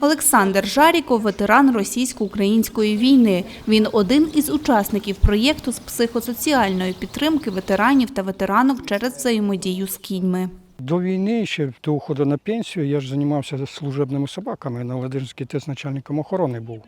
Олександр Жаріков – ветеран російсько-української війни. Він один із учасників проєкту з психосоціальної підтримки ветеранів та ветеранок через взаємодію з кіньми. До війни, ще до уходу на пенсію, я ж займався служебними собаками. На Ладижинській ТЕС начальником охорони був.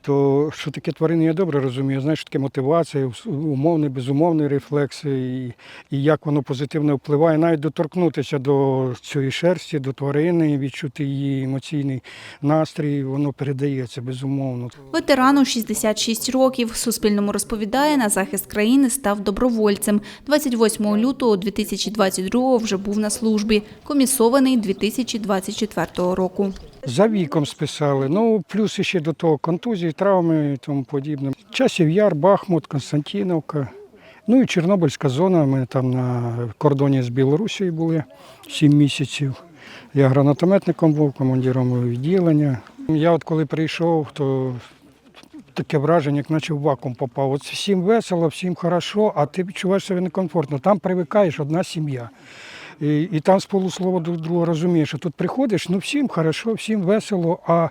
То що таке тварини, я добре розумію. Знаєш, таке мотивація, умовний, безумовний рефлекс, і, і як воно позитивно впливає, навіть доторкнутися до цієї шерсті, до тварини, відчути її емоційний настрій, воно передається безумовно. Ветерану 66 років. Суспільному розповідає, на захист країни став добровольцем. 28 лютого 2022 вже був на службі. Комісований 2024 року. За віком списали. Ну, плюс ще до того контузії, травми і тому подібне. Часів Яр, Бахмут, Константиновка. Ну і Чорнобильська зона. Ми там на кордоні з Білорусією були 7 місяців. Я гранатометником був, командиром відділення. Я от коли прийшов, то таке враження, як наче в вакуум попав. От всім весело, всім хорошо, а ти відчуваєш себе некомфортно. Там привикаєш одна сім'я. І, і там з полуслова друг друга розумієш, що тут приходиш, ну всім хорошо, всім весело, а,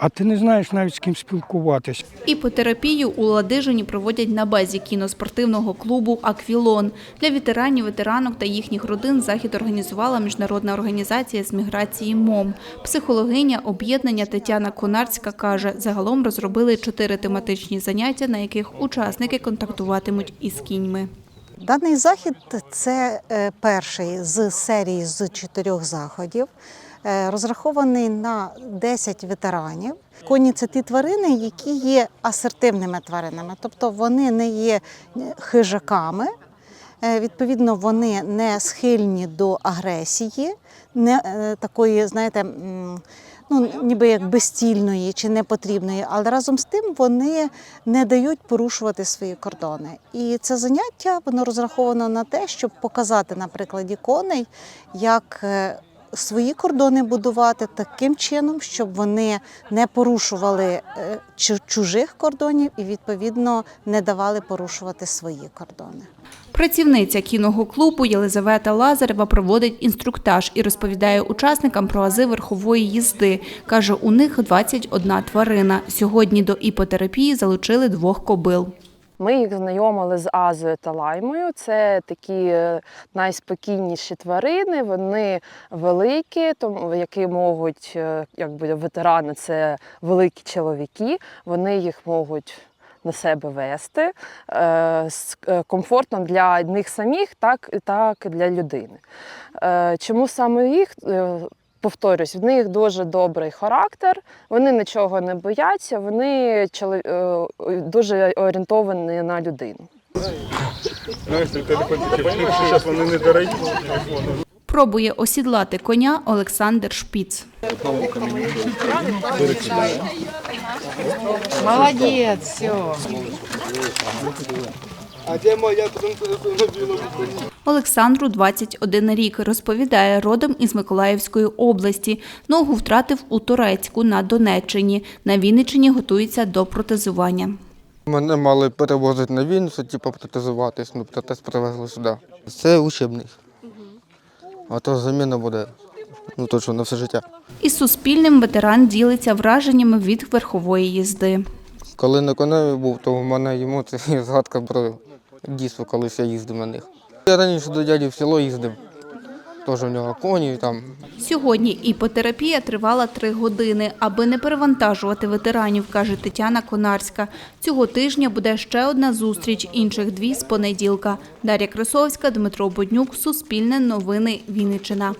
а ти не знаєш навіть з ким спілкуватись. Іпотерапію у Ладижині проводять на базі кіноспортивного клубу «Аквілон». Для ветеранів, ветеранок та їхніх родин захід організувала міжнародна організація з міграції МОМ. Психологиня об'єднання Тетяна Конарська каже, загалом розробили чотири тематичні заняття, на яких учасники контактуватимуть із кіньми. Даний захід це е, перший з серії з чотирьох заходів, е, розрахований на 10 ветеранів. Коні це ті тварини, які є асертивними тваринами, тобто вони не є хижаками. Е, Відповідно, вони не схильні до агресії, не е, такої, знаєте, ну ніби як безцільної чи непотрібної, але разом з тим вони не дають порушувати свої кордони. І це заняття воно розраховано на те, щоб показати на прикладі коней, як е, свої кордони будувати таким чином, щоб вони не порушували е, чужих кордонів і відповідно не давали порушувати свої кордони. Працівниця кіного клубу Єлизавета Лазарева проводить інструктаж і розповідає учасникам про ази верхової їзди. Каже, у них 21 тварина. Сьогодні до іпотерапії залучили двох кобил. Ми їх знайомили з Азою та Лаймою. Це такі е, найспокійніші тварини. Вони великі, тому які можуть, е, якби ветерани, це великі чоловіки. Вони їх можуть на себе вести е, з комфортом для них самих, так так і для людини. Чому саме їх? Повторюсь, в них дуже добрий характер, вони нічого не бояться, вони чоло- е, дуже орієнтовані на людину. Знаєш, цей телефон тільки зараз вони не дорогі. Пробує осідлати коня Олександр Шпіц. Молодец, все. А де моя? Олександру 21 рік. Розповідає, родом із Миколаївської області. Ногу втратив у Турецьку на Донеччині. На Вінниччині готується до протезування. Мене мали перевозити на Вінницю, типу протезуватись, ну протез привезли сюди. Це учебний. А то заміна буде, ну точно на все життя. Із Суспільним ветеран ділиться враженнями від верхової їзди. Коли на коневі був, то в мене емоції згадка про дійство, колись я їздив на них. Я раніше до дяді в село їздив, теж у нього коні там. Сьогодні іпотерапія тривала три години. Аби не перевантажувати ветеранів, каже Тетяна Конарська. Цього тижня буде ще одна зустріч, інших дві з понеділка. Дар'я Красовська, Дмитро Боднюк, Суспільне новини, Вінниччина.